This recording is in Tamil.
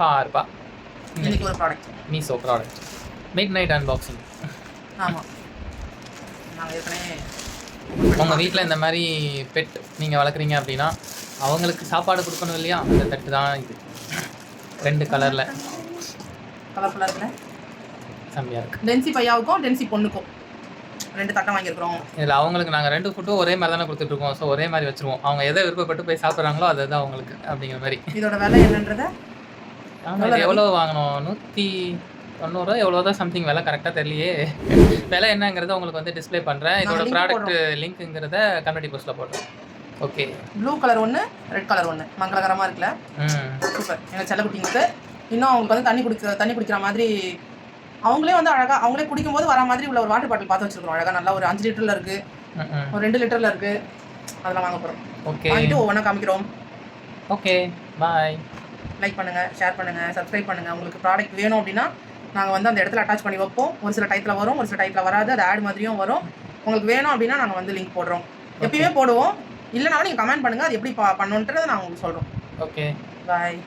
பார்ப்பா. இன்னைக்கு ஒரு product Meesho product midnight unboxing ஆமாம் நாங்கள் ஏற்கனவே உங்கள் வீட்டில் இந்த மாதிரி பெட் நீங்கள் வளர்க்குறீங்க அப்படின்னா அவங்களுக்கு சாப்பாடு கொடுக்கணும் இல்லையா? அந்த தட்டு தான் இது. ரெண்டு கலரில் கலர்ஃபுல்லாக இருக்குல்ல? செம்மையாக இருக்குது டென்சி பையாவுக்கும் டென்சி பொண்ணுக்கும். ரெண்டு தட்டம் வாங்கியிருக்கிறோம். இதில் அவங்களுக்கு நாங்கள் ரெண்டு ஃபுட்டும் ஒரே மாதிரி தானே கொடுத்துட்ருக்கோம். ஸோ ஒரே மாதிரி வச்சுருவோம். அவங்க எதை விருப்பப்பட்டு போய் சாப்பிட்றாங்களோ அதுதான் அவங்களுக்கு அப்படிங்கிற மாதிரி. இதோட விலை என்னன்றத ஆமாம் எவ்வளோ வாங்கினோம் நூற்றி தொண்ணூறுரூவா எவ்வளோ தான் சம்திங் விலை கரெக்டாக தெரியலையே. விலை என்னங்கிறத உங்களுக்கு வந்து டிஸ்ப்ளே பண்ணுறேன் இதோட ப்ராடக்ட் லிங்க்குங்கிறத கம்யூனிட்டி போஸ்ட்டில் போடுறேன் ஓகே ப்ளூ கலர் ஒன்று ரெட் கலர் ஒன்று மங்களகரமாக இருக்குல்ல? ம். சூப்பர் எங்கள் செல்லக்குட்டிங்களுக்கு இன்னும் அவங்களுக்கு வந்து தண்ணி குடிக்க தண்ணி குடிக்கிற மாதிரி அவங்களே வந்து அழகாக அவங்களே குடிக்கும்போது வர மாதிரி உள்ள ஒரு வாட்டர் பாட்டில் பார்த்து வச்சிருக்கோம் அழகாக நல்லா ஒரு அஞ்சு லிட்டரில் இருக்குது ஒரு ரெண்டு லிட்டரில் இருக்குது அதெல்லாம் வாங்க போகிறோம் ஓகே வாங்கிட்டு ஒவ்வொன்றா காமிக்கிறோம். ஓகே பாய் லைக் பண்ணுங்கள் ஷேர் பண்ணுங்கள் சப்ஸ்கிரைப் பண்ணுங்கள் உங்களுக்கு ப்ராடக்ட் வேணும் அப்படின்னா நாங்கள் வந்து அந்த இடத்துல அட்டாச் பண்ணி வைப்போம். ஒரு சில டைத்தில் வரும் ஒரு சில டைத்தில் வராது. அது ஆட் மாதிரியும் வரும். உங்களுக்கு வேணும் அப்படின்னா நாங்கள் வந்து லிங்க் போடுறோம். எப்பயுமே போடுவோம். இல்லைனாலும் நீங்கள் கமெண்ட் பண்ணுங்கள் அது எப்படி பா பண்ணணுன்றதை நாங்கள் உங்களுக்கு சொல்கிறோம் ஓகே பாய்